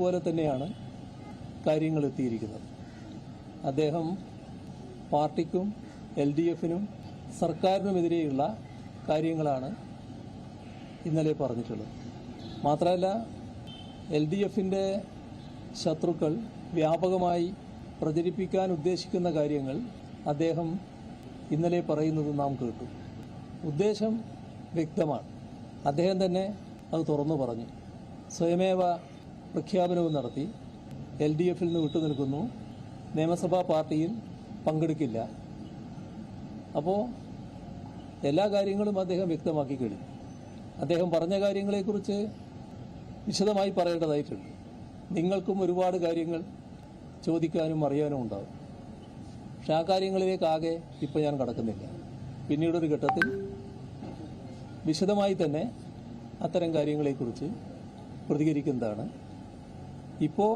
പറഞ്ഞതുപോലെ തന്നെയാണ് കാര്യങ്ങൾ എത്തിയിരിക്കുന്നത്. അദ്ദേഹം പാർട്ടിക്കും എൽ ഡി എഫിനും സർക്കാരിനുമെതിരെയുള്ള കാര്യങ്ങളാണ് ഇന്നലെ പറഞ്ഞിട്ടുള്ളത്. മാത്രമല്ല എൽ ഡി എഫിന്റെ ശത്രുക്കൾ വ്യാപകമായി പ്രചരിപ്പിക്കാൻ ഉദ്ദേശിക്കുന്ന കാര്യങ്ങൾ അദ്ദേഹം ഇന്നലെ പറയുന്നത് നാം കേട്ടു. ഉദ്ദേശം വ്യക്തമാണ്. അദ്ദേഹം തന്നെ അത് തുറന്നു പറഞ്ഞു. സ്വയമേവ പ്രഖ്യാപനവും നടത്തി. എൽ ഡി എഫിൽ നിന്ന് വിട്ടുനിൽക്കുന്നു നിയമസഭാ പാർട്ടിയിൽ പങ്കെടുക്കില്ല. അപ്പോൾ എല്ലാ കാര്യങ്ങളും അദ്ദേഹം വ്യക്തമാക്കി കഴിഞ്ഞു. അദ്ദേഹം പറഞ്ഞ കാര്യങ്ങളെക്കുറിച്ച് വിശദമായി പറയേണ്ടതായിട്ടുണ്ട്. നിങ്ങൾക്കും ഒരുപാട് കാര്യങ്ങൾ ചോദിക്കാനും അറിയാനും ഉണ്ടാകും പക്ഷെ ആ കാര്യങ്ങളിലേക്കാകെ ഇപ്പം ഞാൻ കടക്കുന്നില്ല. പിന്നീടൊരു ഘട്ടത്തിൽ വിശദമായി തന്നെ അത്തരം കാര്യങ്ങളെക്കുറിച്ച് പ്രതികരിക്കുന്നതാണ്. ഇപ്പോൾ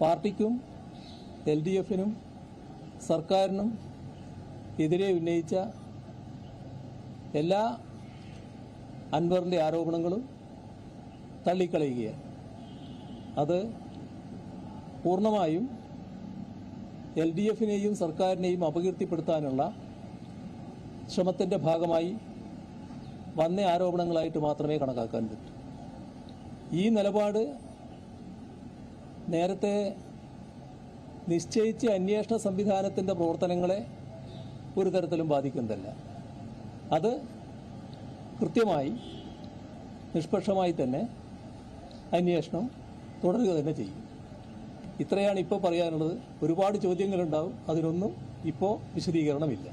പാർട്ടിക്കും എൽ ഡി എഫിനും സർക്കാരിനും എതിരെ ഉന്നയിച്ച എല്ലാ അൻവറിന്റെ ആരോപണങ്ങളും തള്ളിക്കളയുകയാണ്. അത് പൂർണമായും എൽ ഡി എഫിനെയും സർക്കാരിനെയും അപകീർത്തിപ്പെടുത്താനുള്ള ശ്രമത്തിന്റെ ഭാഗമായി വന്ന ആരോപണങ്ങളായിട്ട് മാത്രമേ കണക്കാക്കാൻ പറ്റൂ. ഈ നിലപാട് നേരത്തെ നിശ്ചയിച്ച അന്വേഷണ സംവിധാനത്തിന്റെ പ്രവർത്തനങ്ങളെ ഒരു തരത്തിലും ബാധിക്കുന്നതല്ല. അത് കൃത്യമായി നിഷ്പക്ഷമായി തന്നെ അന്വേഷണം തുടരുക തന്നെ ചെയ്യും. ഇത്രയാണ് ഇപ്പോൾ പറയാനുള്ളത്. ഒരുപാട് ചോദ്യങ്ങളുണ്ടാവും. അതിനൊന്നും ഇപ്പോൾ വിശദീകരണമില്ല.